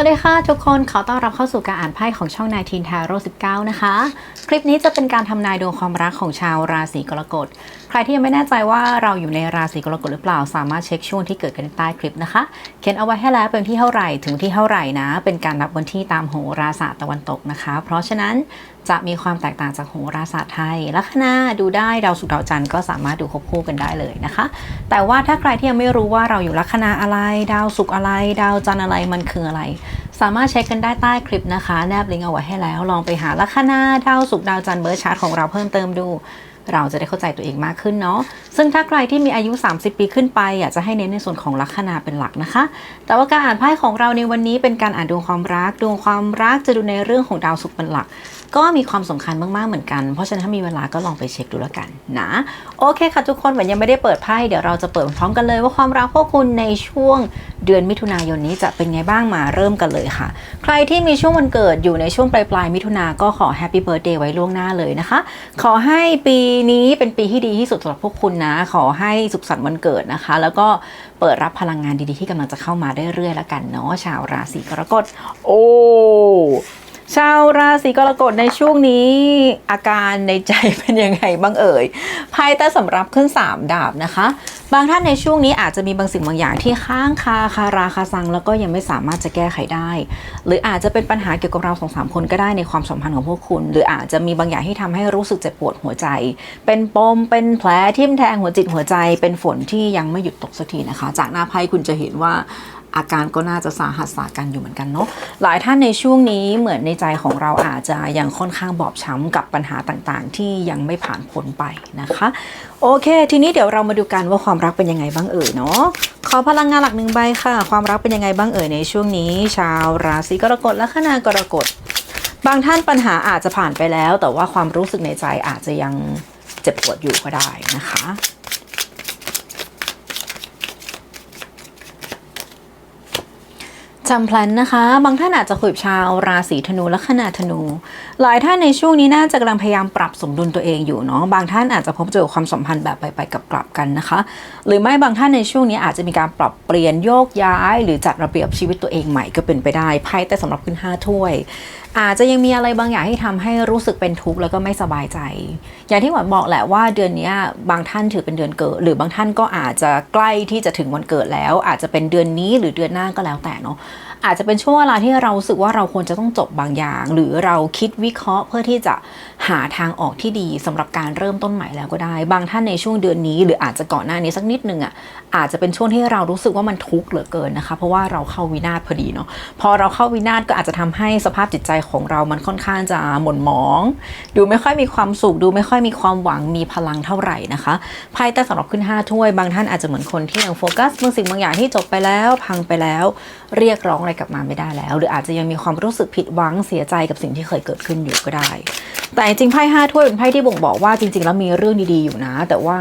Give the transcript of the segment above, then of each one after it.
วัสดีค่ะทุกคนขอต้อนรับเข้าสู่การอ่านไพ่ของช่องนายทีนทาโร่19 นะคะ คลิปนี้จะเป็นการทำนายดวงความรักของชาวราศีกรกฎใครที่ยังไม่แน่ใจว่าเราอยู่ในราศีกรกฎหรือเปล่า สามารถเช็คช่วงที่เกิดกันใต้คลิปนะคะ เขียนเอาไว้ให้แล้วเป็นที่เท่าไหร่ถึงที่เท่าไหร่นะ เป็นการนับวันที่ตามโหราศาสตร์ตะวันตกนะคะ เพราะฉะนั้นจะมีความแตกต่างจากโหราศาสตร์ไทย ลัคนาดูได้ดาวศุกร์ดาวจันทร์ก็สามารถดูควบคู่กันได้เลยนะคะ แต่ว่าถ้าใครที่ยังไม่รู้ว่าเราอยู่ลัคนาอะไร ดาวศุกร์อะไร ดาวจันทร์อะไรมันคืออะไร สามารถเช็คกันได้ใต้คลิปนะคะ แนบลิงก์เอาไว้ให้แล้ว ลองไปหาลัคนาดาวศุกร์ดาวจันทร์เบอร์ชาร์ตของเราเพิ่มเติมดู เราจะได้เข้าใจตัวเองมากขึ้นเนาะซึ่งถ้าใครที่มีอายุ 30 ปีขึ้นไปอยากจะให้เน้นในส่วนของลัคนาเป็นหลักนะคะ แต่ว่าการอ่านไพ่ของเราในวันนี้เป็นการอ่านดวงความรักดวงความรักจะดูในเรื่องของดาวศุกร์เป็นหลัก ก็มีความสำคัญมาก ๆ เหมือนกัน เพราะฉะนั้นถ้ามีเวลาก็ลองไปเช็คดูแล้วกันนะ โอเคค่ะทุกคนเหมือนยังไม่ได้เปิดไพ่เดี๋ยวเราจะเปิดพร้อมกันเลยว่าความรักพวกคุณในช่วงเดือนมิถุนายนนี้จะเป็นไงบ้างมาเริ่มกันเลยค่ะ ใครที่มีช่วงวันเกิดอยู่ในช่วงปลายปลายมิถุนาก็ขอแฮปปี้เบิร์ดเดย์ไว้ล่วงหน้าเลยนะคะ ขอให้ปีนี้เป็นปีที่ดีที่สุดสำหรับพวกคุณนะ ขอให้สุขสันต์วันเกิดนะคะ แล้วก็เปิดรับพลังงานดีๆที่กำลังจะเข้ามาเรื่อยๆแล้วกันเนาะชาวราศีกรกฎโอ้ ชาวราศีกรกฎในช่วงนี้อาการในใจเป็นยังไงบ้างเอ่ยไพ่ใต้สำรับขึ้น3ดาบนะคะ บางท่านในช่วงนี้อาจจะมีบางสิ่งบางอย่างที่ค้างคาคาราคาซัง แล้วก็ยังไม่สามารถจะแก้ไขได้ หรืออาจจะเป็นปัญหาเกี่ยวกับเราสองสามคนก็ได้ในความสัมพันธ์ของพวกคุณ หรืออาจจะมีบางอย่างที่ทำให้รู้สึกเจ็บปวดหัวใจ เป็นปมเป็นแผลทิ่มแทงหัวจิตหัวใจ เป็นฝนที่ยังไม่หยุดตกสักทีนะคะ จากหน้าไพ่คุณจะเห็นว่า อาการก็น่าจะสาหัสสากันอยู่เหมือนกันเนาะหลายท่านในช่วงนี้เหมือนในใจของเราอาจจะยังค่อนข้างบอบช้ำกับปัญหาต่างๆ ที่ยังไม่ผ่านพ้นไปนะคะ โอเค ทีนี้เดี๋ยวเรามาดูกันว่าความรักเป็นยังไงบ้างเอ่ยเนาะขอพลังงานหลักหนึ่งใบค่ะ ความรักเป็นยังไงบ้างเอ่ยในช่วงนี้ ชาวราศีกรกฎและขนากรกฎบางท่านปัญหาอาจจะผ่านไปแล้ว แต่ว่าความรู้สึกในใจอาจจะยังเจ็บปวดอยู่ก็ได้นะคะ จำแพลนนะคะ บางท่านอาจจะคุยกับชาวราศีธนูและขนาธนู หลายท่านในช่วงนี้น่าจะกำลังพยายามปรับสมดุลตัวเองอยู่เนาะบางท่านอาจจะพบเจอความสัมพันธ์แบบไปไปกับกลับกันนะคะ หรือไม่บางท่านในช่วงนี้อาจจะมีการปรับเปลี่ยนโยกย้าย หรือจัดระเบียบชีวิตตัวเองใหม่ก็เป็นไปได้ไพ่แต่สำหรับขึ้นห้าถ้วย อาจจะยังมีอะไรบางอย่างที่ทำให้รู้สึกเป็นทุกข์แล้วก็ไม่สบายใจ อย่างที่หวานบอกแหละว่าเดือนนี้บางท่านถือเป็นเดือนเกิด หรือบางท่านก็อาจจะใกล้ที่จะถึงวันเกิดแล้ว อาจจะเป็นเดือนนี้หรือเดือนหน้าก็แล้วแต่เนาะ อาจจะเป็นช่วงเวลาที่เราสึกว่าเราควรจะต้องจบบางอย่าง หรือเราคิดวิเคราะห์เพื่อที่จะหาทางออกที่ดีสำหรับการเริ่มต้นใหม่แล้วก็ได้ บางท่านในช่วงเดือนนี้ หรืออาจจะก่อนหน้านี้สักนิดนึงอะอาจจะเป็นช่วงที่เรารู้สึกว่ามันทุกข์เหลือเกินนะคะ เพราะว่าเราเข้าวินาศพอดีเนาะพอเราเข้าวินาศก็อาจจะทำให้สภาพจิตใจของเรามันค่อนข้างจะหม่นหมอง ดูไม่ค่อยมีความสุขดูไม่ค่อยมีความหวังมีพลังเท่าไหร่นะคะไพ่แต่สำหรับขึ้นห้าถ้วยบางท่านอาจจะเหมือนคนที่ยังโฟกัสบางสิ่งบางอย่างที่จบไปแล้วพังไปแล้วเรียกร้องอะไรกลับมาไม่ได้แล้ว หรืออาจจะยังมีความรู้สึกผิดหวังเสียใจกับสิ่งที่เคยเกิดขึ้นอยู่ก็ได้ แต่จริงๆไพ่ห้าถ้วยเป็นไพ่ที่บ่งบอกว่าจริง ๆ แล้วมีเรื่องดีๆอยู่นะ แต่ว่า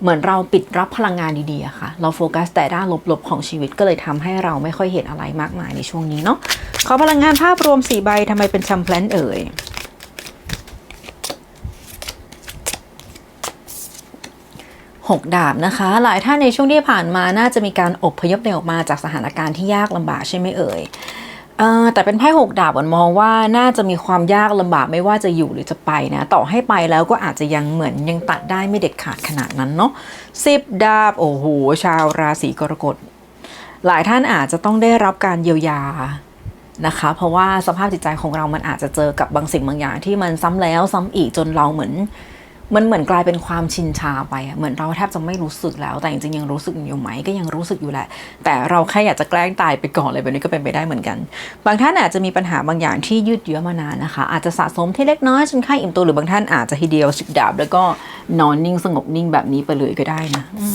เหมือนเราปิดรับพลังงานดีๆอะค่ะ เราโฟกัสแต่ด้านลบๆของชีวิตก็เลยทำให้เราไม่ค่อยเห็นอะไรมากมายในช่วงนี้เนาะขอพลังงานภาพรวม4ใบทำไมเป็นชัมเพลนเอ่ย หกดาบนะคะ หลายท่านในช่วงที่ผ่านมาน่าจะมีการอบพยพเนออกมาจากสถานการณ์ที่ยากลำบากใช่ไหมเอ่ยแต่เป็นไพ่หกดาบผมมองว่าน่าจะมีความยากลำบากไม่ว่าจะอยู่หรือจะไปนะ ต่อให้ไปแล้วก็อาจจะยังเหมือนยังตัดได้ไม่เด็ดขาดขนาดนั้นเนาะสิบดาบโอ้โหชาวราศีกรกฎหลายท่านอาจจะต้องได้รับการเยียวยานะคะ เพราะว่าสภาพจิตใจของเรามันอาจจะเจอกับบางสิ่งบางอย่างที่มันซ้ำแล้วซ้ำอีกจนเราเหมือน มันเหมือนกลายเป็นความชินชาไปอะเหมือนเราแทบจะไม่รู้สึกแล้ว แต่จริงๆยังรู้สึกอยู่ไหมก็ยังรู้สึกอยู่แหละ แต่เราแค่อยากจะแกล้งตายไปก่อนเลยแบบนี้ก็เป็นไปได้เหมือนกัน บางท่านอาจจะมีปัญหาบางอย่างที่ยืดเยื้อมานานนะคะ อาจจะสะสมที่เล็กน้อยจนไข้อิ่มตัวหรือบางท่านอาจจะทีเดียวสุดดาบ แล้วก็นอนนิ่งสงบนิ่งแบบนี้ไปเลยก็ได้นะอื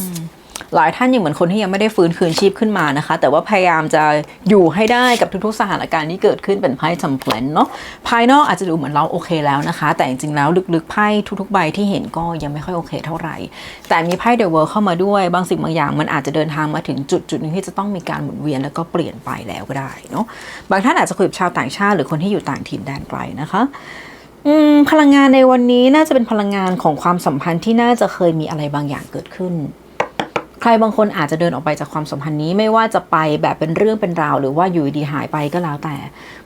หลายท่านยังเหมือนคนที่ยังไม่ได้ฟื้นคืนชีพขึ้นมานะคะ แต่ว่าพยายามจะอยู่ให้ได้กับทุกๆสถานการณ์ที่เกิดขึ้นเป็นไพ่จำเพลนเนาะภายนอกอาจจะดูเหมือนเราโอเคแล้วนะคะ แต่จริงๆแล้วลึกๆไพ่ทุกๆใบที่เห็นก็ยังไม่ค่อยโอเคเท่าไหร่ แต่มีไพ่เดอะเวิร์เข้ามาด้วยบางสิ่งบางอย่างมันอาจจะเดินทางมาถึงจุดจุดหนึงที่จะต้องมีการหมุนเวียนแล้วก็เปลี่ยนไปแล้วก็ได้เนาะบางท่านอาจจะคุยกับชาวต่างชาติ หรือคนที่อยู่ต่างถิ่นแดนไกลนะคะพลังงานในวันนี้น่าจะเป็นพลังงานของความสัมพันธ์ที่น่าจะเคยมีอะไรบางอย่างเกิดขึ้น ใครบางคนอาจจะเดินออกไปจากความสัมพันธ์นี้ไม่ว่าจะไปแบบเป็นเรื่องเป็นราว หรือว่าอยู่ดีหายไปก็แล้วแต่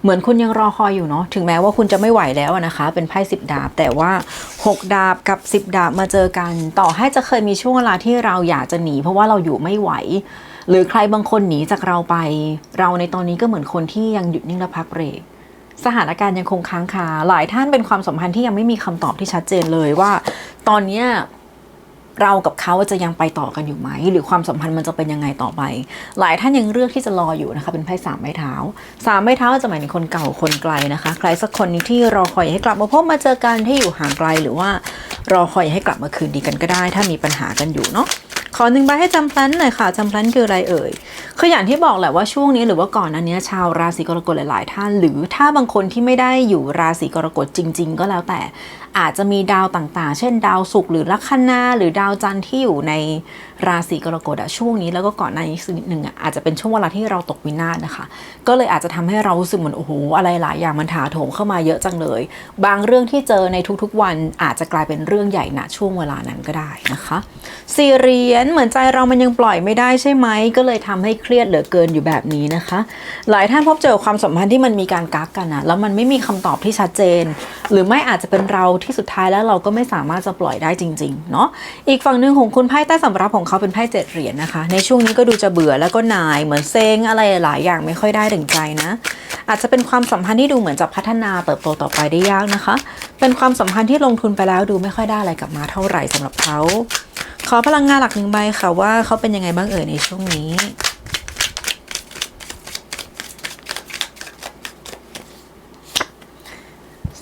เหมือนคุณยังรอคอยอยู่เนาะถึงแม้ว่าคุณจะไม่ไหวแล้วนะคะ เป็นไพ่สิบดาบ แต่ว่า 6 ดาบกับ 10 ดาบมาเจอกัน ต่อให้จะเคยมีช่วงเวลาที่เราอยากจะหนี เพราะว่าเราอยู่ไม่ไหว หรือใครบางคนหนีจากเราไป เราในตอนนี้ก็เหมือนคนที่ยังหยุดนิ่งและพักเบรกสถานการณ์ยังคงค้างคาหลายท่านเป็นความสัมพันธ์ที่ยังไม่มีคำตอบที่ชัดเจนเลยว่า ตอนเนี้ย เรากับเขาจะยังไปต่อกันอยู่ไหม หรือความสัมพันธ์มันจะเป็นยังไงต่อไป หลายท่านยังเลือกที่จะรออยู่นะคะ เป็นไพ่สามไม้เท้าสามไม้เท้าจะหมายถึงคนเก่าคนไกลนะคะ ใครสักคนนี้ที่รอคอยให้กลับมาพบมาเจอกันที่อยู่ห่างไกลหรือว่ารอคอยให้กลับมาคืนดีกันก็ได้ ถ้ามีปัญหากันอยู่เนาะขอหนึ่งใบให้จำพลนหน่อยค่ะจำพลนคืออะไรเอ่ยคืออย่างที่บอกแหละว่าช่วงนี้หรือว่าก่อนอันเนี้ยชาวราศีกรกฎหลาย ๆ ท่าน หรือถ้าบางคนที่ไม่ได้อยู่ราศีกรกฎจริง ๆ ก็แล้วแต่ อาจจะมีดาวต่างๆ เช่น ดาวศุกร์หรือลัคนาหรือดาวจันทร์ที่อยู่ในราศีกรกฎช่วงนี้แล้วก็ก่อนหน้านี้นิดหนึ่งอาจจะเป็นช่วงเวลาที่เราตกวินาศนะคะ ก็เลยอาจจะทำให้เรารู้สึกเหมือนโอ้โหอะไรหลายอย่างมันถาโถมเข้ามาเยอะจังเลย บางเรื่องที่เจอในทุกๆวันอาจจะกลายเป็นเรื่องใหญ่ณช่วงเวลานั้นก็ได้นะคะสี่เหรียญเหมือนใจเรามันยังปล่อยไม่ได้ใช่ไหมก็เลยทำให้เครียดเหลือเกินอยู่แบบนี้นะคะ หลายท่านพบเจอความสัมพันธ์ที่มันมีการกักกันนะแล้วมันไม่มีคำตอบที่ชัดเจน หรือไม่อาจจะเป็นเราที่สุดท้ายแล้วเราก็ไม่สามารถจะปล่อยได้จริงๆเนาะอีกฝั่งหนึ่งของคุณไพ่ใต้สำรับของเขาเป็นไพ่เจ็ดเหรียญนะคะ ในช่วงนี้ก็ดูจะเบื่อแล้วก็นายเหมือนเซ็งอะไรหลายอย่างไม่ค่อยได้ดั่งใจนะ อาจจะเป็นความสัมพันธ์ที่ดูเหมือนจะพัฒนาเติบโตต่อไปได้ยากนะคะ เป็นความสัมพันธ์ที่ลงทุนไปแล้วดูไม่ค่อยได้อะไรกลับมาเท่าไหร่สำหรับเขาขอพลังงานหลักหนึ่งใบค่ะว่าเขาเป็นยังไงบ้างเอ่ยในช่วงนี้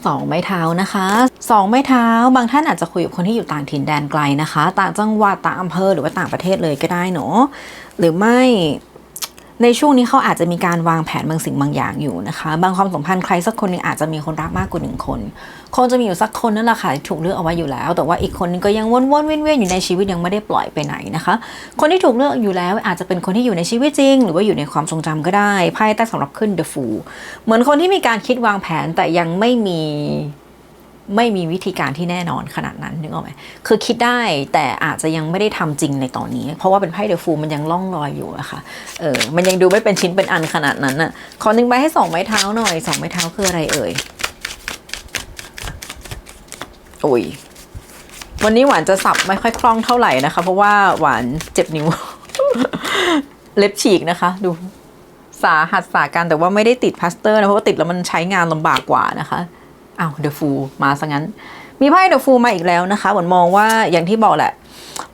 สองไม้เท้านะคะสองไม้เท้า บางท่านอาจจะคุยกับคนที่อยู่ต่างถิ่นแดนไกลนะคะ ต่างจังหวัดต่างอำเภอหรือว่าต่างประเทศเลยก็ได้เนาะหรือไม่ ในช่วงนี้เขาอาจจะมีการวางแผนบางสิ่งบางอย่างอยู่นะคะ บางความสัมพันธ์ใครสักคนหนึงอาจจะมีคนรักมากกว่าหนึ่งคนคงจะมีอยู่สักคนนั่นแหละค่ะถูกเลือกเอาไว้อยู่แล้ว แต่ว่าอีกคนนึงก็ยังวนๆเวียนๆอยู่ในชีวิตยังไม่ได้ปล่อยไปไหนนะคะ คนที่ถูกเลือกอยู่แล้วอาจจะเป็นคนที่อยู่ในชีวิตจริง หรือว่าอยู่ในความทรงจำก็ได้ไพ่ใต้สำหรับขึ้น The Fool เหมือนคนที่มีการคิดวางแผนแต่ยังไม่มี ไม่มีวิธีการที่แน่นอนขนาดนั้นนึกออกไหมคือคิดได้แต่อาจจะยังไม่ได้ทำจริงในตอนนี้ เพราะว่าเป็นไพ่เดอะฟูมันยังล่องลอยอยู่อะค่ะเออมันยังดูไม่เป็นชิ้นเป็นอันขนาดนั้นอะขอหนึ่งใบให้สองไม้เท้าหน่อยสองไม้เท้าคืออะไรเอ่ยโอ้ยวันนี้หวานจะสับไม่ค่อยคล่องเท่าไหร่นะคะ เพราะว่าหวานเจ็บนิ้ว เล็บฉีกนะคะ ดูสาหัสสาการแต่ว่าไม่ได้ติดพลาสเตอร์นะเพราะว่าติดแล้วมันใช้งานลำบากกว่านะคะ อ้าวเดอะฟูมาซะงั้น มีไพ่เดอะฟูมาอีกแล้วนะคะหวนมองว่าอย่างที่บอกแหละ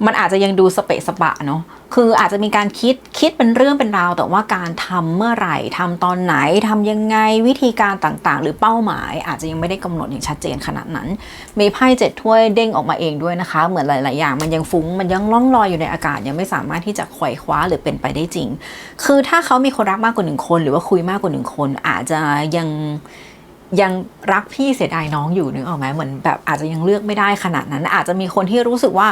มันอาจจะยังดูสเปะสปะเนาะคืออาจจะมีการคิดคิดเป็นเรื่องเป็นราว แต่ว่าการทำเมื่อไหร่ทำตอนไหนทำยังไงวิธีการต่างๆ หรือเป้าหมาย อาจจะยังไม่ได้กำหนดอย่างชัดเจนขนาดนั้น มีไพ่เจ็ดถ้วยเด้งออกมาเองด้วยนะคะ เหมือนหลาย ๆ อย่าง มันยังฟุ้งมันยังล่องลอยอยู่ในอากาศยังไม่สามารถที่จะไขว่คว้าหรือเป็นไปได้จริง คือถ้าเขามีคนรักมากกว่าหนึ่งคน หรือว่าคุยมากกว่าหนึ่งคน อาจจะยัง ยังรักพี่เสียดายน้องอยู่นึกออกไหมเหมือนแบบอาจจะยังเลือกไม่ได้ขนาดนั้น อาจจะมีคนที่รู้สึกว่า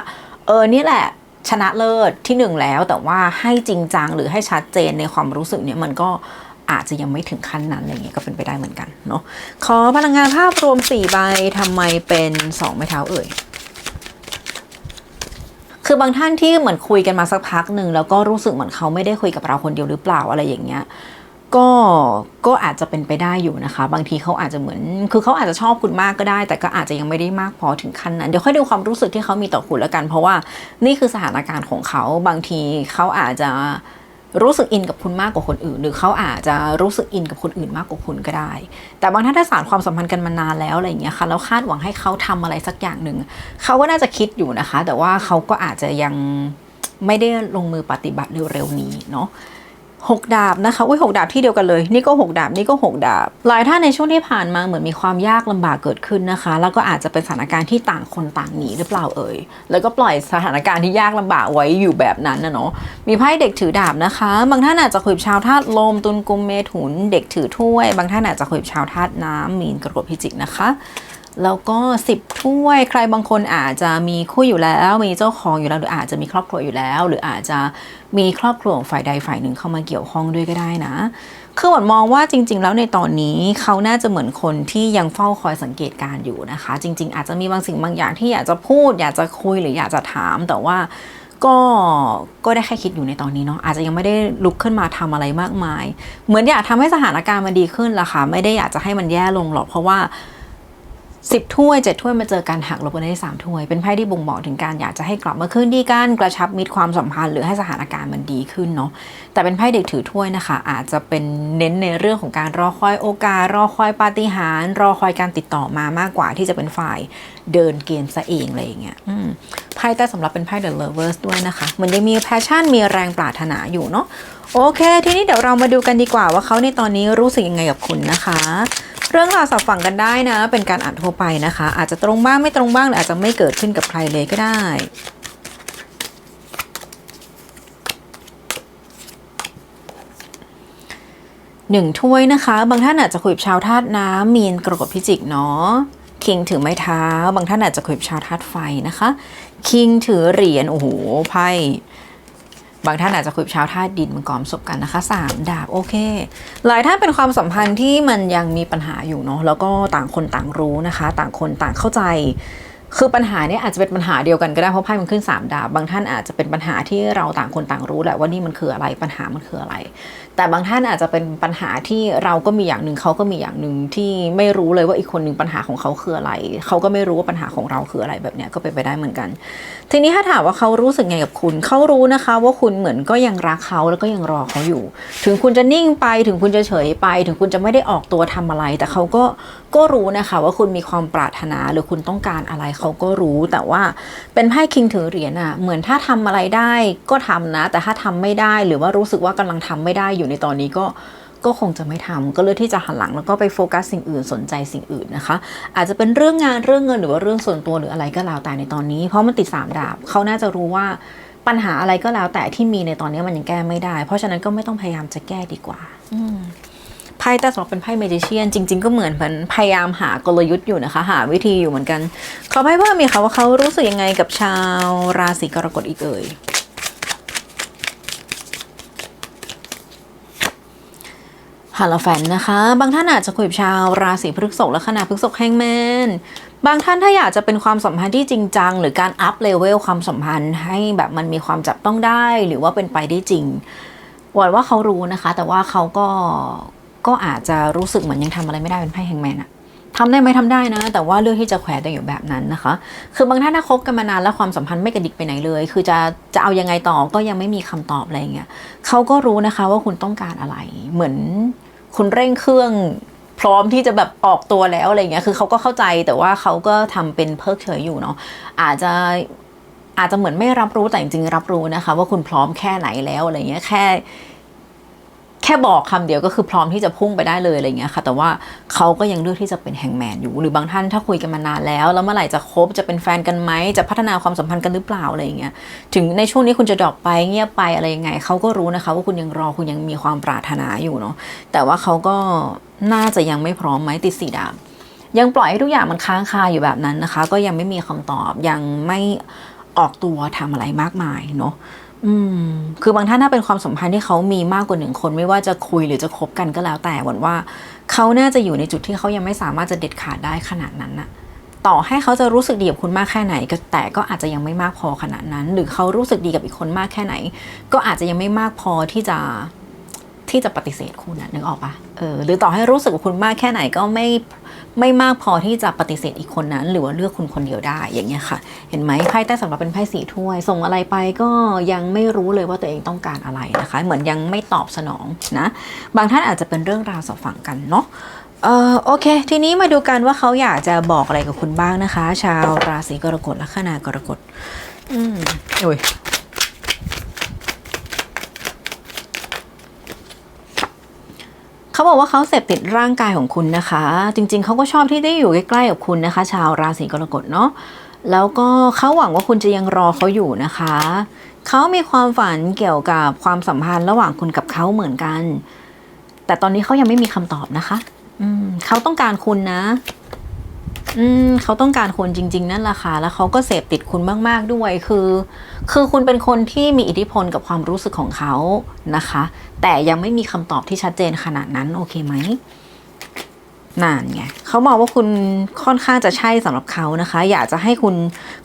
เออนี่แหละชนะเลิศที่หนึ่งแล้วแต่ว่าให้จริงจังหรือให้ชัดเจนในความรู้สึกเนี่ยมันก็อาจจะยังไม่ถึงขั้นนั้นอะไรอย่างเงี้ยก็เป็นไปได้เหมือนกันเนาะขอพลังงานภาพรวม4ใบทำไมเป็น2ไม้เท้าเอ่ยคือบางท่านที่เหมือนคุยกันมาสักพักหนึ่งแล้วก็รู้สึกเหมือนเขาไม่ได้คุยกับเราคนเดียวหรือเปล่าอะไรอย่างเงี้ย ก็ก็อาจจะเป็นไปได้อยู่นะคะ บางทีเขาอาจจะเหมือน คือเขาอาจจะชอบคุณมากก็ได้ แต่ก็อาจจะยังไม่ได้มากพอถึงขั้นนั้น เดี๋ยวค่อยดูความรู้สึกที่เขามีต่อคุณแล้วกัน เพราะว่านี่คือสถานการณ์ของเขา บางทีเขาอาจจะรู้สึกอินกับคุณมากกว่าคนอื่น หรือเขาอาจจะรู้สึกอินกับคนอื่นมากกว่าคุณก็ได้ แต่บางท่านถ้าสารความสัมพันธ์กันมานานแล้วอะไรอย่างเงี้ยค่ะแล้วคาดหวังให้เขาทำอะไรสักอย่างหนึ่งเขาก็น่าจะคิดอยู่นะคะ แต่ว่าเขาก็อาจจะยังไม่ได้ลงมือปฏิบัติเร็วๆนี้เนาะ หกดาบนะคะอุ้ยหกดาบที่เดียวกันเลย นี่ก็หกดาบ นี่ก็หกดาบ หลายท่านในช่วงที่ผ่านมาเหมือนมีความยากลำบากเกิดขึ้นนะคะ แล้วก็อาจจะเป็นสถานการณ์ที่ต่างคนต่างหนีหรือเปล่าเอ่ย แล้วก็ปล่อยสถานการณ์ที่ยากลำบากไว้อยู่แบบนั้นนะเนาะ มีไพ่เด็กถือดาบนะคะ บางท่านอาจจะคุยกับชาวธาตุลมตุลกุมเมถุน เด็กถือถ้วย บางท่านอาจจะคุยกับชาวธาตุน้ำมีนกรกฎพิจิกนะคะแล้วก็สิบถ้วยใครบางคนอาจจะมีคู่อยู่แล้ว มีเจ้าของอยู่แล้วหรืออาจจะมีครอบครัวอยู่แล้ว หรืออาจจะ มีครอบครัวของฝ่ายใดฝ่ายหนึ่งเข้ามาเกี่ยวข้องด้วยก็ได้นะ คือหวนมองว่าจริง ๆ แล้วในตอนนี้เขาน่าจะเหมือนคนที่ยังเฝ้าคอยสังเกตการ์อยู่นะคะ จริง ๆ อาจจะมีบางสิ่งบางอย่างที่อยากจะพูด อยากจะคุยหรืออยากจะถาม แต่ว่าก็ก็ได้แค่คิดอยู่ในตอนนี้เนาะอาจจะยังไม่ได้ลุกขึ้นมาทำอะไรมากมาย เหมือนอยากทำให้สถานการณ์มันดีขึ้นล่ะค่ะไม่ได้อยากจะให้มันแย่ลงหรอกเพราะว่า สิบถ้วยเจ็ดถ้วยมาเจอการหักลบกันได้สามถ้วย เป็นไพ่ที่บ่งบอกถึงการอยากจะให้กลับมาคืนดีกันกระชับมิตรความสัมพันธ์หรือให้สถานการณ์มันดีขึ้นเนาะแต่เป็นไพ่เด็กถือถ้วยนะคะ อาจจะเป็นเน้นในเรื่องของการรอคอยโอกาส รอคอยปาฏิหาริย์รอคอยการติดต่อมามากกว่าที่จะเป็นฝ่ายเดินเกมซะเองอะไรอย่างเงี้ยไพ่แต่สำหรับเป็นไพ่ The Lovers ด้วยนะคะมันยังมีแพชชั่นมีแรงปรารถนาอยู่เนาะ โอเค ทีนี้เดี๋ยวเรามาดูกันดีกว่าว่าเขาในตอนนี้รู้สึกยังไงกับคุณนะคะ เรื่องราวสับฝังกันได้นะ เป็นการอ่านทั่วไปนะคะ อาจจะตรงบ้างไม่ตรงบ้างหรืออาจจะไม่เกิดขึ้นกับใครเลยก็ได้หนึ่งถ้วยนะคะ บางท่านอาจจะคุยกับชาวธาตุน้ำมีนกรกฎพิจิกเนาะคิงถือไม้เท้า บางท่านอาจจะคุยกับชาวธาตุไฟนะคะ คิงถือเหรียญโอ้โหไพ่ บางท่านอาจจะคุยชาวธาตุดินมังกรประสบกันนะคะสามดาบโอเค หลายท่านเป็นความสัมพันธ์ที่มันยังมีปัญหาอยู่เนาะแล้วก็ต่างคนต่างรู้นะคะ ต่างคนต่างเข้าใจ คือปัญหาเนี่ยอาจจะเป็นปัญหาเดียวกันก็ได้เพราะไพ่มันขึ้น 3 ดาบบางท่านอาจจะเป็นปัญหาที่เราต่างคนต่างรู้แหละว่านี่มันคืออะไรปัญหามันคืออะไร แต่บางท่านอาจจะเป็นปัญหาที่เราก็มีอย่างหนึ่งเขาก็มีอย่างหนึ่งที่ไม่รู้เลยว่าอีกคนหนึ่งปัญหาของเขาคืออะไร เขาก็ไม่รู้ว่าปัญหาของเราคืออะไรแบบเนี้ยก็เป็นไปได้เหมือนกัน ทีนี้ถ้าถามว่าเขารู้สึกไงกับคุณ เขารู้นะคะ ว่าคุณเหมือนก็ยังรักเขาแล้วก็ยังรอเขาอยู่ ถึงคุณจะนิ่งไปถึงคุณจะเฉยไป ถึงคุณจะไม่ได้ออกตัวทำอะไร แต่เขาก็ก็รู้นะคะว่าคุณมีความปรารถนาหรือคุณต้องการอะไรเขาก็รู้แต่ว่าเป็นไพ่คิงถือเหรียญอะเหมือนถ้าทำอะไรได้ก็ทำนะ แต่ถ้าทำไม่ได้หรือว่ารู้สึกว่ากำลังทำไม่ได้อยู่ในตอนนี้ก็ก็คงจะไม่ทำก็เลือกที่จะหันหลังแล้วก็ไปโฟกัสสิ่งอื่นสนใจสิ่งอื่นนะคะ อาจจะเป็นเรื่องงานเรื่องเงินหรือว่าเรื่องส่วนตัวหรืออะไรก็แล้วแต่ในตอนนี้ เพราะมันติดสามดาบเขาน่าจะรู้ว่าปัญหาอะไรก็แล้วแต่ที่มีในตอนนี้มันยังแก้ไม่ได้ เพราะฉะนั้นก็ไม่ต้องพยายามจะแก้ดีกว่าอืมไพ่แต่สำหรับเป็นไพ่เมจิเชียนจริง ๆ ก็เหมือนมันพยายามหากลยุทธ์อยู่นะคะ หาวิธีอยู่เหมือนกันขอไพ่เพิ่มมีค่ะว่าเขารู้สึกยังไงกับชาวราศีกรกฎอีกเอ่ย ฮาลาแฟนนะคะ บางท่านอาจจะคุยกับชาวราศีพฤษภและขณะพฤษภแฮงแมนบางท่านถ้าอยากจะเป็นความสัมพันธ์ที่จริงจัง หรือการอัพเลเวลความสัมพันธ์ให้แบบมันมีความจับต้องได้ หรือว่าเป็นไปได้จริงหวังว่าเขารู้นะคะ แต่ว่าเขาก็ก็อาจจะรู้สึกเหมือนยังทำอะไรไม่ได้เป็นไพ่แฮงแมนอะทำได้ไหมทำได้นะ แต่ว่าเลือกที่จะแขวะตัวอยู่แบบนั้นนะคะ คือบางท่านถ้าคบกันมานานแล้วความสัมพันธ์ไม่กระดิกไปไหนเลย คือจะจะเอายังไงต่อก็ยังไม่มีคำตอบอะไรอย่างเงี้ยเขาก็รู้นะคะว่าคุณต้องการอะไรเหมือน คุณเร่งเครื่องพร้อมที่จะแบบออกตัวแล้วอะไรเงี้ย คือเขาก็เข้าใจแต่ว่าเขาก็ทำเป็นเพิกเฉยอยู่เนาะ อาจจะอาจจะเหมือนไม่รับรู้แต่จริงๆรับรู้นะคะ ว่าคุณพร้อมแค่ไหนแล้วอะไรเงี้ยแค่ แค่บอกคำเดียวก็คือพร้อมที่จะพุ่งไปได้เลยอะไรเงี้ยค่ะ แต่ว่าเขาก็ยังเลือกที่จะเป็นแฮงแมนอยู่ หรือบางท่านถ้าคุยกันมานานแล้ว แล้วเมื่อไหร่จะคบจะเป็นแฟนกันไหมจะพัฒนาความสัมพันธ์กันหรือเปล่าอะไรเงี้ยถึงในช่วงนี้คุณจะดรอปไปเงียบไปอะไรยังไงเขาก็รู้นะคะว่าคุณยังรอคุณยังมีความปรารถนาอยู่เนาะแต่ว่าเขาก็น่าจะยังไม่พร้อมไหมติดสีดาบยังปล่อยให้ทุกอย่างมันค้างคาอยู่แบบนั้นนะคะ ก็ยังไม่มีคำตอบยังไม่ออกตัวทำอะไรมากมายเนาะ อืมคือบางท่านถ้าเป็นความสัมพันธ์ที่เขามีมากกว่าหนึ่งคน ไม่ว่าจะคุยหรือจะคบกันก็แล้วแต่หวันว่า เขาน่าจะอยู่ในจุดที่เขายังไม่สามารถจะเด็ดขาดได้ขนาดนั้นน่ะ ต่อให้เขาจะรู้สึกดีกับคุณมากแค่ไหนก็แต่ก็อาจจะยังไม่มากพอขนาดนั้น หรือเขารู้สึกดีกับอีกคนมากแค่ไหน ก็อาจจะยังไม่มากพอที่จะที่จะปฏิเสธคุณนะนึกออกปะเออหรือต่อให้รู้สึกกับคุณมากแค่ไหนก็ไม่ ไม่มากพอที่จะปฏิเสธอีกคนนั้น หรือว่าเลือกคุณคนเดียวได้อย่างเงี้ยค่ะ เห็นไหมไพ่ใต้สำหรับเป็นไพ่สีถ้วย ส่งอะไรไปก็ยังไม่รู้เลยว่าตัวเองต้องการอะไรนะคะ เหมือนยังไม่ตอบสนองนะบางท่านอาจจะเป็นเรื่องราวสอบฝังกันเนาะเออโอเค ทีนี้มาดูกันว่าเขาอยากจะบอกอะไรกับคุณบ้างนะคะ ชาวราศีกรกฎและขณากรกฎอืมโอ้ย เขาบอกว่าเขาเสพติดร่างกายของคุณนะคะ จริง ๆ เขาก็ชอบที่ได้อยู่ใกล้ๆกับคุณนะคะ ชาวราศีกรกฎเนาะแล้วก็เขาหวังว่าคุณจะยังรอเขาอยู่นะคะ เขามีความฝันเกี่ยวกับความสัมพันธ์ระหว่างคุณกับเขาเหมือนกัน แต่ตอนนี้เขายังไม่มีคำตอบนะคะ อืมเขาต้องการคุณนะ อืมเขาต้องการคนจริง ๆ นั่นแหละค่ะ แล้วเขาก็เสพติดคุณมาก ๆ ด้วย คือ คือคุณเป็นคนที่มีอิทธิพลกับความรู้สึกของเขานะคะ แต่ยังไม่มีคำตอบที่ชัดเจนขนาดนั้น โอเคไหม นั่นไงเขามองว่าคุณค่อนข้างจะใช่สำหรับเขานะคะ อยากจะให้คุณ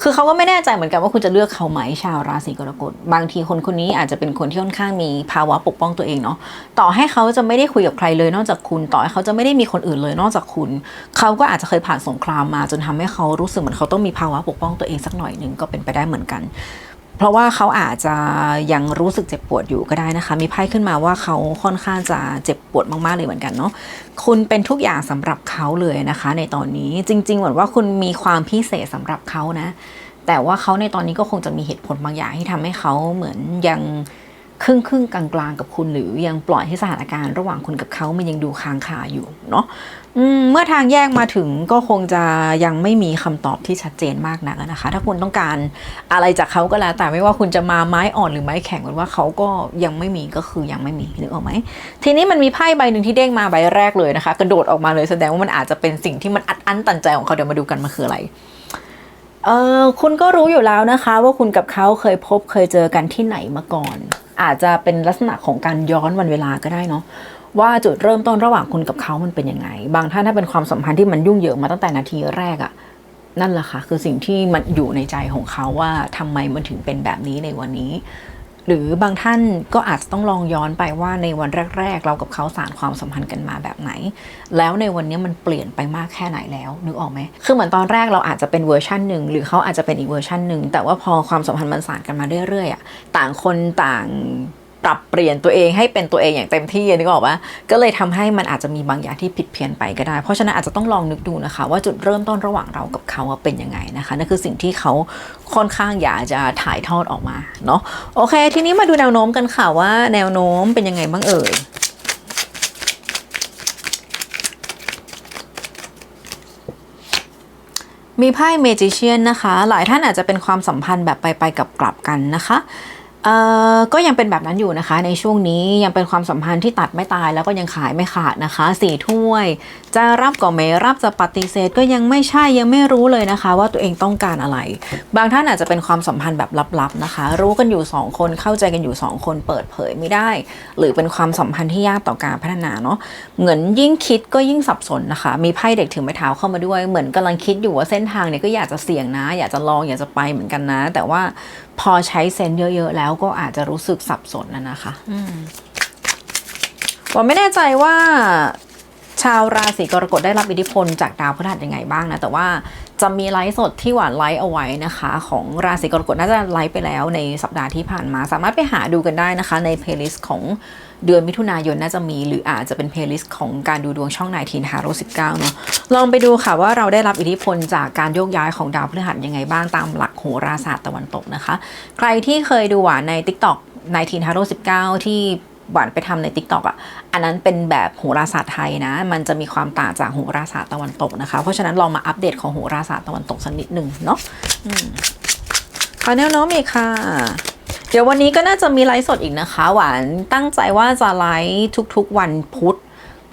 คือเขาก็ไม่แน่ใจเหมือนกันว่าคุณจะเลือกเขาไหมชาวราศีกรกฎบางทีคนคนนี้อาจจะเป็นคนที่ค่อนข้างมีภาวะปกป้องตัวเองเนาะต่อให้เขาจะไม่ได้คุยกับใครเลยนอกจากคุณ ต่อให้เขาจะไม่ได้มีคนอื่นเลยนอกจากคุณ เขาก็อาจจะเคยผ่านสงครามมา จนทำให้เขารู้สึกเหมือนเขาต้องมีภาวะปกป้องตัวเองสักหน่อยหนึ่งก็เป็นไปได้เหมือนกัน เพราะว่าเขาอาจจะยังรู้สึกเจ็บปวดอยู่ก็ได้นะคะ มีไพ่ขึ้นมาว่าเขาค่อนข้างจะเจ็บปวดมากๆเลยเหมือนกันเนาะคุณเป็นทุกอย่างสำหรับเขาเลยนะคะ ในตอนนี้จริงๆเหมือนว่าคุณมีความพิเศษสำหรับเขานะ แต่ว่าเขาในตอนนี้ก็คงจะมีเหตุผลบางอย่างที่ทำให้เขาเหมือนยัง ครึ่งครึ่งๆกลางๆกับคุณหรือยังปล่อยให้สถานการณ์ระหว่างคุณกับเขามันยังดูค้างคาอยู่เนาะเมื่อทางแยกมาถึงก็คงจะยังไม่มีคำตอบที่ชัดเจนมากนักนะคะ ถ้าคุณต้องการอะไรจากเขาก็แล้วแต่ไม่ว่าคุณจะมาไม้อ่อนหรือไม้แข็งหรือว่าเขาก็ยังไม่มีก็คือยังไม่มีนึกออกไหมทีนี้มันมีไพ่ใบหนึ่งที่เด้งมาใบแรกเลยนะคะ กระโดดออกมาเลยแสดงว่ามันอาจจะเป็นสิ่งที่มันอัดอั้นตันใจของเขาเดี๋ยวมาดูกันมันคืออะไร เออคุณก็รู้อยู่แล้วนะคะ ว่าคุณกับเขาเคยพบเคยเจอกันที่ไหนมาก่อน อาจจะเป็นลักษณะของการย้อนวันเวลาก็ได้เนาะว่าจุดเริ่มต้นระหว่างคุณกับเขามันเป็นยังไง บางท่านถ้าเป็นความสัมพันธ์ที่มันยุ่งเหยิงมาตั้งแต่นาทีแรกอะนั่นแหละค่ะคือสิ่งที่มันอยู่ในใจของเขาว่าทำไมมันถึงเป็นแบบนี้ในวันนี้ หรือบางท่านก็อาจจะต้องลองย้อนไปว่าในวันแรก ๆ เรากับเขาสารความสัมพันธ์กันมาแบบไหน แล้วในวันนี้มันเปลี่ยนไปมากแค่ไหนแล้วนึกออกไหมคือเหมือนตอนแรกเราอาจจะเป็นเวอร์ชันหนึ่งหรือเขาอาจจะเป็นอีกเวอร์ชันหนึ่งแต่ว่าพอความสัมพันธ์มันสารกันมาเรื่อยๆอะต่างคนต่าง ปรับเปลี่ยนตัวเองให้เป็นตัวเองอย่างเต็มที่นึกออกปะก็เลยทำให้มันอาจจะมีบางอย่างที่ผิดเพี้ยนไปก็ได้ เพราะฉะนั้นอาจจะต้องลองนึกดูนะคะ ว่าจุดเริ่มต้นระหว่างเรากับเขาอะเป็นยังไงนะคะนั่นคือสิ่งที่เขาค่อนข้างอยากจะถ่ายทอดออกมาเนาะโอเค ทีนี้มาดูแนวโน้มกันค่ะว่าแนวโน้มเป็นยังไงบ้างเอ่ยมีไพ่เมจิเชียนนะคะ หลายท่านอาจจะเป็นความสัมพันธ์แบบไปไปกับกลับกันนะคะ เอ่อก็ยังเป็นแบบนั้นอยู่นะคะ ในช่วงนี้ยังเป็นความสัมพันธ์ที่ตัดไม่ตายแล้วก็ยังขายไม่ขาดนะคะสี่ถ้วย จะรับก็ไม่รับจะปฏิเสธก็ยังไม่ใช่ยังไม่รู้เลยนะคะ ว่าตัวเองต้องการอะไร บางท่านอาจจะเป็นความสัมพันธ์แบบลับๆนะคะ รู้กันอยู่สองคนเข้าใจกันอยู่สองคนเปิดเผยไม่ได้ หรือเป็นความสัมพันธ์ที่ยากต่อการพัฒนาเนาะเหมือนยิ่งคิดก็ยิ่งสับสนนะคะ มีไพ่เด็กถือไม้เท้าเข้ามาด้วยเหมือนกำลังคิดอยู่ว่าเส้นทางเนี่ยก็อยากจะเสี่ยงนะ อยากจะลองอยากจะไปเหมือนกันนะ แต่ว่า พอใช้เซนส์เยอะๆแล้วก็อาจจะรู้สึกสับสนนะนะคะผมไม่แน่ใจว่าชาวราศีกรกฎได้รับอิทธิพลจากดาวพฤหัสยังไงบ้างนะ แต่ว่าจะมีไลฟ์สดที่หวานไลฟ์เอาไว้นะคะ ของราศีกรกฎน่าจะไลฟ์ไปแล้วในสัปดาห์ที่ผ่านมา สามารถไปหาดูกันได้นะคะ ในเพลย์ลิสต์ของ เดือนมิถุนายนน่าจะมี หรืออาจจะเป็นเพลย์ลิสต์ของการดูดวงช่องนายทีนฮาโร19 เนาะลองไปดูค่ะว่าเราได้รับอิทธิพลจากการโยกย้ายของดาวพฤหัสยังไงบ้างตามหลักโหราศาสตร์ตะวันตกนะคะ ใครที่เคยดูหวานใน TikTok นายทีนฮาโร19 ที่หวานไปทำใน t ิ k t o k อะ อันนั้นเป็นแบบโหราศาสตร์ไทยนะ มันจะมีความต่างจากโหราศาสตร์ตะวันตกนะคะ เพราะฉะนั้นลองมาอัปเดตของโหราศาสตร์ตะวันตกสักนิดหนึ่งเนาะอืมขอแนวโน้มอีกค่ะ เดี๋ยววันนี้ก็น่าจะมีไลฟ์สดอีกนะคะ หวานตั้งใจว่าจะไลฟ์ทุกๆวันพุธ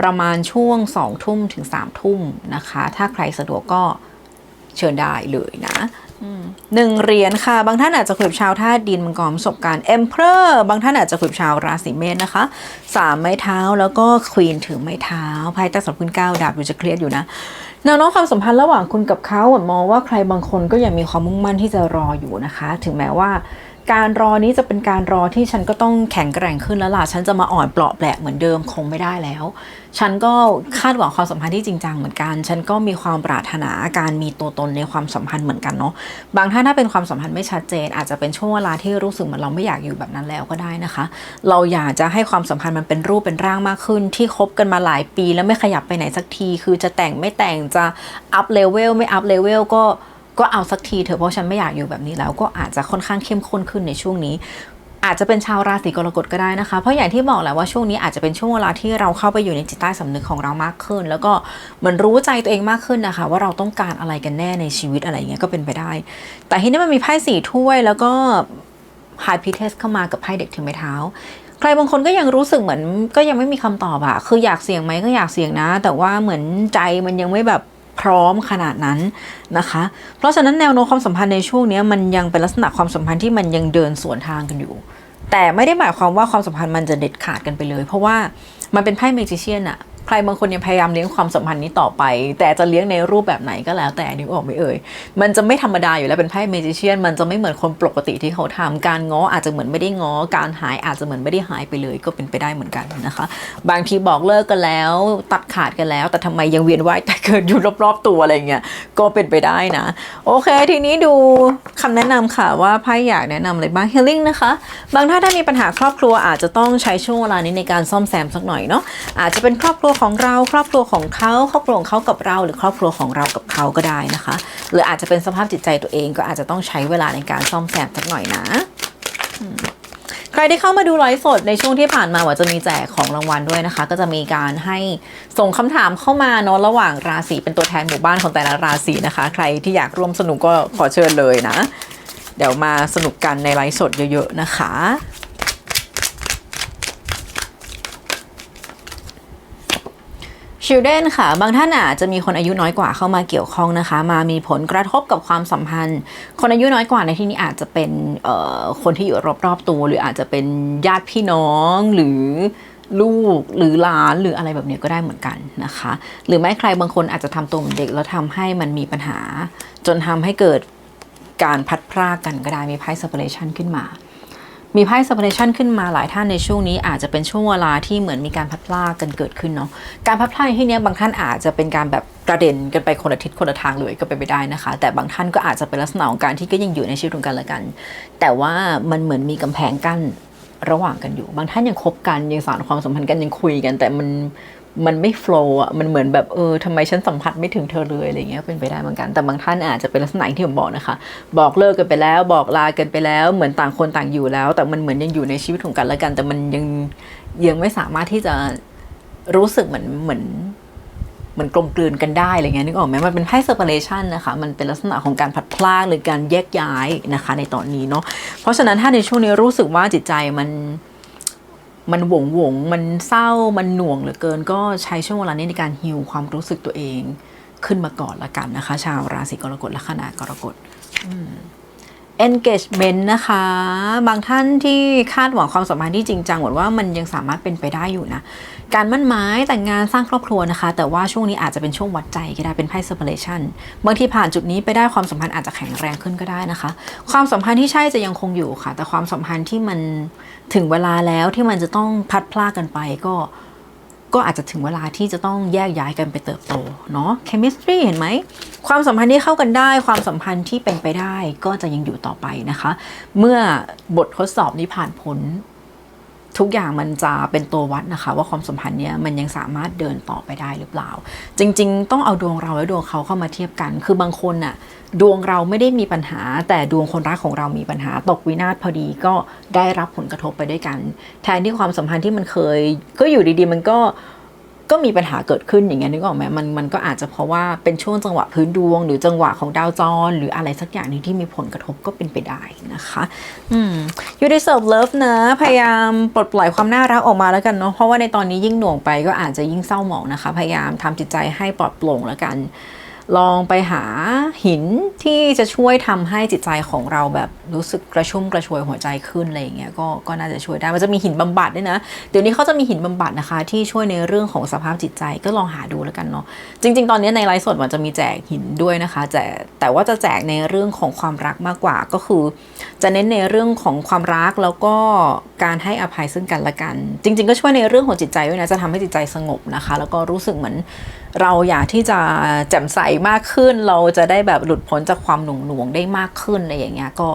ประมาณช่วง2ทุ่มถึง3ทุ่มนะคะ ถ้าใครสะดวกก็เชิญได้เลยนะหนึ่งเหรียญค่ะ บางท่านอาจจะคุยกับชาวธาตุดินมังกรประสบการณ์เอ็มเพอร์บางท่านอาจจะคุยกับชาวราศีเมษนะคะสามไม้เท้าแล้วก็ควีนถือไม้เท้าไพ่ใต้สำหรับคุณเก้าดาบดูจะเครียดอยู่นะแนวโน้มความสัมพันธ์ระหว่างคุณกับเขาอะมองว่าใครบางคนก็ยังมีความมุ่งมั่นที่จะรออยู่นะคะ ถึงแม้ว่า การรอนี้จะเป็นการรอที่ฉันก็ต้องแข็งแกร่งขึ้นแล้วล่ะ ฉันจะมาอ่อนเปราะแปลกเหมือนเดิมคงไม่ได้แล้ว ฉันก็คาดหวังความสัมพันธ์ที่จริงจังเหมือนกัน ฉันก็มีความปรารถนาการมีตัวตนในความสัมพันธ์เหมือนกันเนาะ บางท่านถ้าเป็นความสัมพันธ์ไม่ชัดเจน อาจจะเป็นช่วงเวลาที่รู้สึกเหมือนเราไม่อยากอยู่แบบนั้นแล้วก็ได้นะคะ เราอยากจะให้ความสัมพันธ์มันเป็นรูปเป็นร่างมากขึ้น ที่คบกันมาหลายปีแล้วไม่ขยับไปไหนสักที คือจะแต่งไม่แต่งจะอัพเลเวลไม่อัพเลเวลก็ ก็เอาสักทีเถอะเพราะฉันไม่อยากอยู่แบบนี้แล้วก็อาจจะค่อนข้างเข้มข้นขึ้นในช่วงนี้ อาจจะเป็นชาวราศีกรกฎก็ได้นะคะ เพราะอย่างที่บอกแหละว่าช่วงนี้อาจจะเป็นช่วงเวลาที่เราเข้าไปอยู่ในจิตใต้สำนึกของเรามากขึ้น แล้วก็เหมือนรู้ใจตัวเองมากขึ้นนะคะ ว่าเราต้องการอะไรกันแน่ในชีวิตอะไรเงี้ยก็เป็นไปได้ แต่ทีนี้มันมีไพ่สี่ถ้วยแล้วก็ไฮพีเทสเข้ามากับไพ่เด็กถือไม้เท้าใครบางคนก็ยังรู้สึกเหมือนก็ยังไม่มีคำตอบอะคืออยากเสี่ยงไหมก็อยากเสี่ยงนะ แต่ว่าเหมือนใจมันยังไม่แบบ พร้อมขนาดนั้นนะคะ เพราะฉะนั้นแนวโน้มความสัมพันธ์ในช่วงนี้มันยังเป็นลักษณะความสัมพันธ์ที่มันยังเดินสวนทางกันอยู่ แต่ไม่ได้หมายความว่าความสัมพันธ์มันจะเด็ดขาดกันไปเลย เพราะว่ามันเป็นไพ่เมจิเชียนอะ ใครบางคนยังพยายามเลี้ยงความสัมพันธ์นี้ต่อไป แต่จะเลี้ยงในรูปแบบไหนก็แล้วแต่นึกออกไหมเอ่ย มันจะไม่ธรรมดาอยู่แล้วเป็นไพ่เมจิเชียนมันจะไม่เหมือนคนปกติที่เขาทำการง้ออาจจะเหมือนไม่ได้ง้อการหายอาจจะเหมือนไม่ได้หายไปเลยก็เป็นไปได้เหมือนกันนะคะ บางทีบอกเลิกกันแล้วตัดขาดกันแล้ว แต่ทำไมยังเวียนว่ายแต่เกิดอยู่รอบๆตัวอะไรเงี้ยก็เป็นไปได้นะ โอเค ทีนี้ดูคำแนะนำค่ะว่าไพ่อยากแนะนำอะไรบ้าง healing นะคะบางท่านถ้ามีปัญหาครอบครัวอาจจะต้องใช้ช่วงเวลานี้ในการซ่อมแซมสักหน่อยเนาะอาจจะเป็นครอบครัวของเราครอบครัวของเขาครอบครัวของเขากับเรา หรือครอบครัวของเรากับเขาก็ได้นะคะ หรืออาจจะเป็นสภาพจิตใจตัวเองก็อาจจะต้องใช้เวลาในการซ่อมแซมสักหน่อยนะใครที่เข้ามาดูไลฟ์สดในช่วงที่ผ่านมาว่าจะมีแจกของรางวัลด้วยนะคะ ก็จะมีการให้ส่งคำถามเข้ามาเนาะระหว่างราศีเป็นตัวแทนหมู่บ้านของแต่ละราศีนะคะ ใครที่อยากร่วมสนุกก็ขอเชิญเลยนะ เดี๋ยวมาสนุกกันในไลฟ์สดเยอะ ๆ นะคะ ชิลเดนค่ะ บางท่านอาจจะมีคนอายุน้อยกว่าเข้ามาเกี่ยวข้องนะคะ มามีผลกระทบกับความสัมพันธ์ คนอายุน้อยกว่าในที่นี้อาจจะเป็นคนที่อยู่รอบๆตัว หรืออาจจะเป็นญาติพี่น้องหรือลูกหรือหลานหรืออะไรแบบนี้ก็ได้เหมือนกันนะคะ หรือไม่ใครบางคนอาจจะทำตัวเหมือนเด็กแล้วทำให้มันมีปัญหา จนทำให้เกิดการพัดพรากกันก็ได้มีไพ่ separation ขึ้นมา มีไพ่ separation ขึ้นมาหลายท่านในช่วงนี้อาจจะเป็นช่วงเวลาที่เหมือนมีการพัดพลาดกันเกิดขึ้นเนาะการพัดพลาดที่เนี้ยบางท่านอาจจะเป็นการแบบกระเด็นกันไปคนละทิศคนละทางเลยก็เป็นไปได้นะคะ แต่บางท่านก็อาจจะเป็นลักษณะของการที่ก็ยังอยู่ในชีวิตของกันและกัน แต่ว่ามันเหมือนมีกำแพงกั้นระหว่างกันอยู่ บางท่านยังคบกันยังสานความสัมพันธ์กันยังคุยกัน แต่มัน มันไม่โฟล์อะมันเหมือนแบบเออทำไมฉันสัมผัสไม่ถึงเธอเลยอะไรเงี้ยเป็นไปได้เหมือนกันแต่บางท่านอาจจะเป็นลักษณะที่ผมบอกนะคะ บอกเลิกกันไปแล้วบอกลากันไปแล้ว เหมือนต่างคนต่างอยู่แล้ว แต่มันเหมือนยังอยู่ในชีวิตของกันและกัน แต่มันยังยังไม่สามารถที่จะรู้สึกเหมือนเหมือนเหมือนกลมกลืนกันได้อะไรเงี้ยนึกออกไหมมันเป็นไพ่ separation นะคะ มันเป็นลักษณะของการผัดพลากหรือการแยกย้ายนะคะในตอนนี้เนาะเพราะฉะนั้นถ้าในช่วงนี้รู้สึกว่าจิตใจมัน มันหวงหวงมันเศร้ามันหน่วงเหลือเกิน ก็ใช้ช่วงเวลานี้ในการฮิวความรู้สึกตัวเองขึ้นมาก่อนละกันนะคะ ชาวราศีกรกฎละคณากรกฎ engagement นะคะ บางท่านที่คาดหวังความสัมพันธ์ที่จริงจังหวังว่ามันยังสามารถเป็นไปได้อยู่นะ การมั่นหมายแต่งงานสร้างครอบครัวนะคะ แต่ว่าช่วงนี้อาจจะเป็นช่วงวัดใจก็ได้เป็นไพ่ separation บางทีผ่านจุดนี้ไปได้ความสัมพันธ์อาจจะแข็งแรงขึ้นก็ได้นะคะ ความสัมพันธ์ที่ใช่จะยังคงอยู่ค่ะ แต่ความสัมพันธ์ที่มันถึงเวลาแล้วที่มันจะต้องพัดพลากกันไปก็ ก็อาจจะถึงเวลาที่จะต้องแยกย้ายกันไปเติบโตเนาะ chemistry เห็นไหม ความสัมพันธ์ที่เข้ากันได้ ความสัมพันธ์ที่เป็นไปได้ก็จะยังอยู่ต่อไปนะคะ เมื่อบททดสอบนี้ผ่านพ้น ทุกอย่างมันจะเป็นตัววัดนะคะ ว่าความสัมพันธ์เนี้ยมันยังสามารถเดินต่อไปได้หรือเปล่า จริง ๆ ต้องเอาดวงเราและดวงเขาเข้ามาเทียบกัน คือบางคนน่ะดวงเราไม่ได้มีปัญหา แต่ดวงคนรักของเรามีปัญหา ตกวินาศพอดีก็ได้รับผลกระทบไปด้วยกัน แทนที่ความสัมพันธ์ที่มันเคย ก็อยู่ดีๆ มันก็ ก็มีปัญหาเกิดขึ้นอย่างเงี้ยนึกออกไหมมันมันก็อาจจะเพราะว่าเป็นช่วงจังหวะพื้นดวง หรือจังหวะของดาวจร หรืออะไรสักอย่างนึงที่มีผลกระทบก็เป็นไปได้นะคะอืม you deserve love นะ พยายามปลดปล่อยความน่ารักออกมาแล้วกันเนาะเพราะว่าในตอนนี้ยิ่งหน่วงไปก็อาจจะยิ่งเศร้าหมองนะคะ พยายามทำจิตใจให้ปลอดโปร่งแล้วกัน ลองไปหาหินที่จะช่วยทำให้จิตใจของเราแบบรู้สึกกระชุ่มกระชวยหัวใจขึ้นอะไรอย่างเงี้ยก็ก็น่าจะช่วยได้มันจะมีหินบำบัดด้วยนะ เดี๋ยวนี้เขาจะมีหินบำบัดนะคะ ที่ช่วยในเรื่องของสภาพจิตใจก็ลองหาดูแล้วกันเนาะจริง ๆ ตอนนี้ในไลฟ์สดมันจะมีแจกหินด้วยนะคะแต่แต่ว่าจะแจกในเรื่องของความรักมากกว่าก็คือ จะเน้นในเรื่องของความรักแล้วก็การให้อภัยซึ่งกันและกัน จริง ๆ ก็ช่วยในเรื่องของจิตใจด้วยนะจะทำให้จิตใจสงบนะคะ แล้วก็รู้สึกเหมือนเราอยากที่จะแจ่มใสมากขึ้น เราจะได้แบบหลุดพ้นจากความหน่วงหน่วงๆได้มากขึ้นอะไรอย่างเงี้ยก็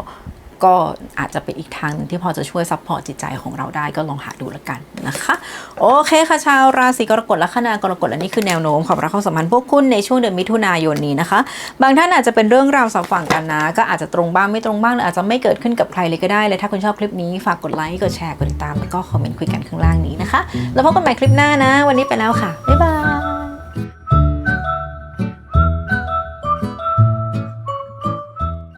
ก็อาจจะเป็นอีกทางหนึ่งที่พอจะช่วยซัพพอร์ตจิตใจของเราได้ก็ลองหาดูแล้วกันนะคะ โอเคค่ะชาวราศีกรกฎและคณากรกฎและนี่คือแนวโน้มของรักความสัมพันธ์พวกคุณในช่วงเดือนมิถุนายนนี้นะคะ บางท่านอาจจะเป็นเรื่องราวสองฝั่งกันนะ ก็อาจจะตรงบ้างไม่ตรงบ้างหรืออาจจะไม่เกิดขึ้นกับใครเลยก็ได้เลยถ้าคุณชอบคลิปนี้ฝากกดไลค์กดแชร์กดติดตามแล้วก็คอมเมนต์คุยกันข้างล่างนี้นะคะ แล้วพบกันใหม่คลิปหน้านะ วันนี้ไปแล้วค่ะบ๊ายบาย